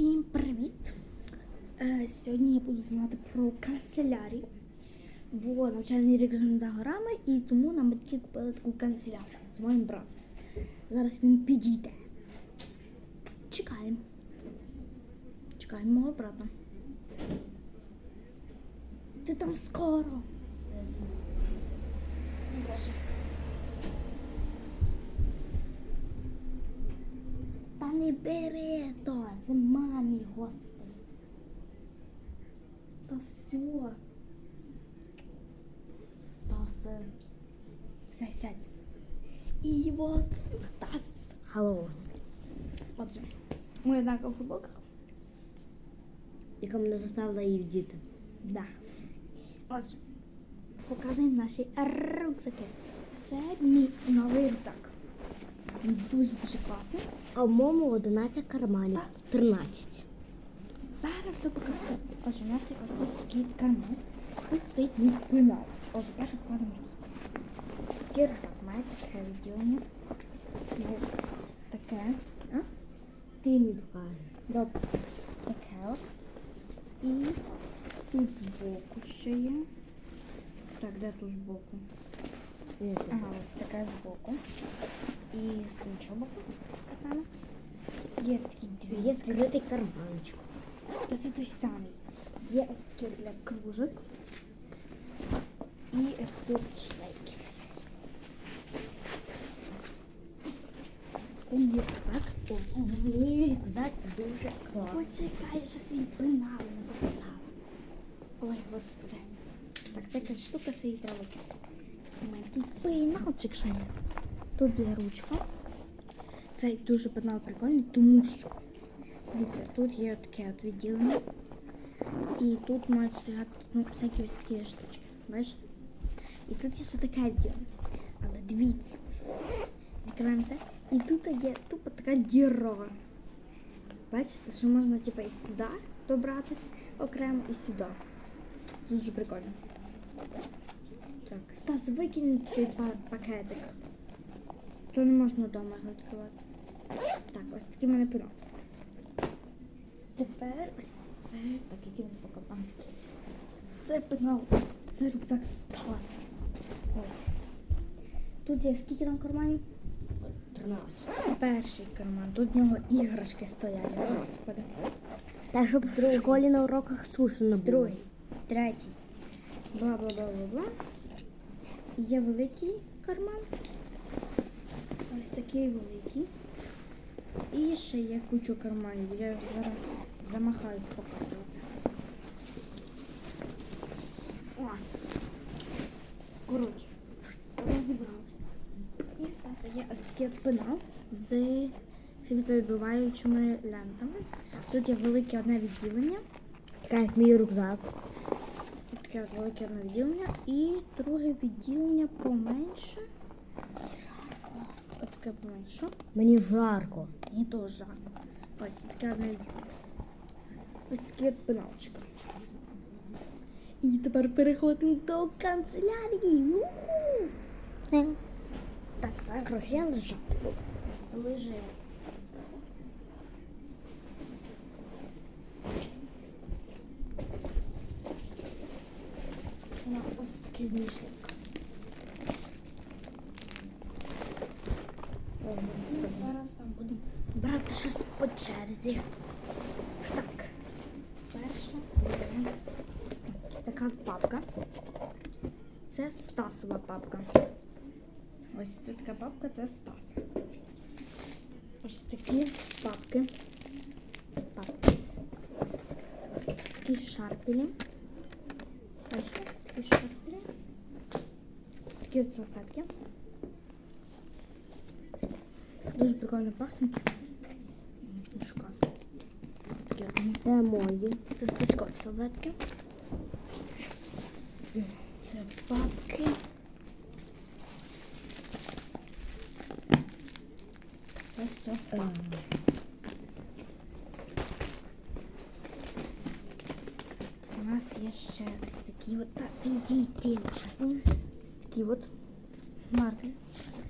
Всім привіт! Е, сьогодні я буду знімати про канцелярію. Бо навчальний рік вже за горами, і тому нам батьки купили таку канцелярію з моїм братом. Зараз він підійде. Чекаємо. Чекаємо мого брата. Ти там скоро. Боже. Та не бери то, це мамі, господи. Та все. Стас. Все, сядь. І от Стас. Алло, Отже, ми однаково футболках. яка мене заставила її вдіти. Да. Отже, показуємо наші рюкзаки. Це мій новий рюкзак. Дуже-дуже класний. А в моєму 11 карманів. 13. Зараз все покажу. Отже, у нас є такий карман. Тут стоїть мій пенал. Отже, перше покладемо рюкзак. Такий рюкзак має таке відділення. Таке. А? Ти мені покажеш. Добре. Таке от. І тут збоку ще є. Так, де тут збоку? Ага, ось таке збоку. І з іншого боку таке саме. Є такі дві. Є скритий карманчик. Та це той самий. Є ось такі для кружок. І ось тут шлейки. Це мій рюкзак. О, Мій рюкзак дуже класний. Почекай, я ще свій пенал не показала. Ой, господи. Так, якась штука, це її треба Такий пеналчик ще. Тут є ручка. Цей дуже пенал прикольний, тому що дивіться, тут є таке от відділення. І тут мають стояти ну, всякі ось такі штучки. Бачите? І тут є ще таке відділення. Але дивіться. Відкриваємо це. І тут є тупо така діра. Бачите, що можна типу, і сюди добратися окремо і сюди. Дуже прикольно. Так, Стас, викинь цей пакетик. То не можна вдома відкривати. Так, ось такий в мене пенал. Тепер ось це. Так, який він запакований. Це пенал. Це рюкзак Стаса. Ось. Тут є скільки там карманів? 13. Перший карман. Тут в нього іграшки стоять. Господи. Так, щоб в школі на уроках суші не було. Другий, третій. Бла Є великий карман. Ось такий великий. І ще є кучу карманів. Я зараз замахаюсь показувати. О. Коротше, розібралися. І Стаса є ось такий пенал з світловідбиваючими лентами. Тут є велике одне відділення. Так, як мій рюкзак. Тут таке от велике одне відділення. І друге відділення поменше. Ось таке поменше. Мені жарко. Мені теж жарко. Ось таке одне відділення. Ось таке от пеналчик. І тепер переходимо до канцелярії. У-ху! Так, зараз я лежав. лежи. У нас ось. І зараз там будемо брати щось по черзі. Так. Перша є така папка. Це Стасова папка. Ось це така папка, це Стас. Ось такі папки. Папки. Такі шарпелі. Бачите, такі шарпелі. Такі от салфетки. Дуже прикольно пахнуть. Не шукаю. Такі от. Це мої. Це стискові салфетки. Це папки. Це все папки. У нас є ще ось такі от та підійти вже. Ось такі от марки.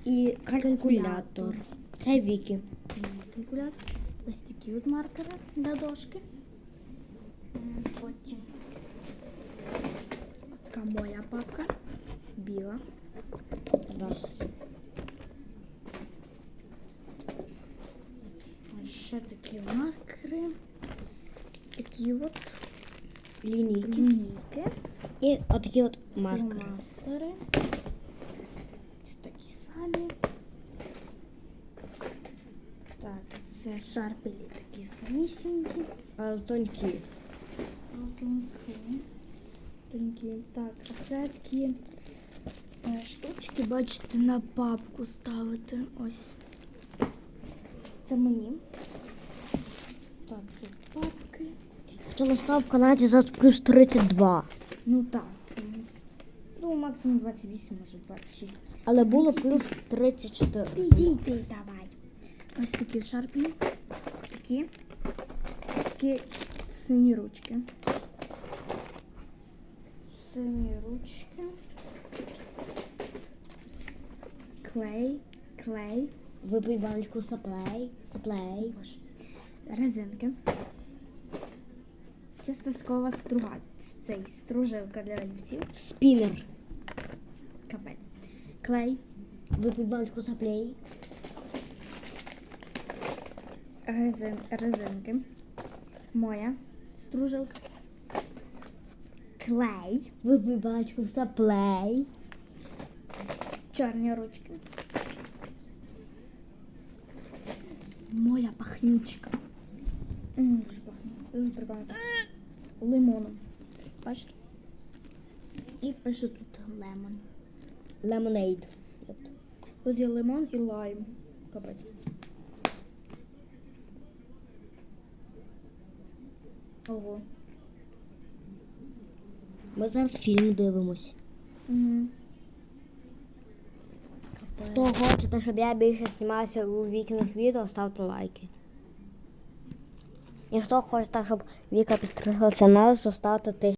І калькулятор. Це Вікі. Це мій калькулятор. ось такі от маркери для дошки. М, Потім така моя папка. Біла. Раз. Ось ще такі маркери. Такі от Лінійки. лінійки. І отакі от маркери. Фломастери. Ось такі самі. Так, це шарпелі такі самісінькі. А тонкі. Тонкі. Тонкі. Так, а це такі е, штучки, бачите, на папку ставити. Ось. Це мені. Так, це папки. Хто настав в Канаді за плюс 32. Ну так. Ну, максимум 28, може 26. Але було плюс 34. Підійди давай. Ось такі шарпі. Такі. Такі сині ручки. Сині ручки. Клей. Клей. Випий баночку саплей. Саплей. Резинки. Це стаскова струга. Цей стружилка для олівців. Спінер. Капець. Клей. Випий баночку саплей. Резин, резинки. Моя стружилка. Клей. Випий баночку саплей. Чорні ручки. Моя пахнючка. Дуже пахне. Дуже прикольно. Лимоном. Бачите? І пише тут лемон. Лемонейд. Тут є лимон і лайм. Капець. Ого. Ми зараз фільм дивимось. Угу. Хто хочете, щоб я більше знімався у вікних відео, ставте лайки. І хто хоче, щоб Віка підстриглася нас, то ставте тисячу.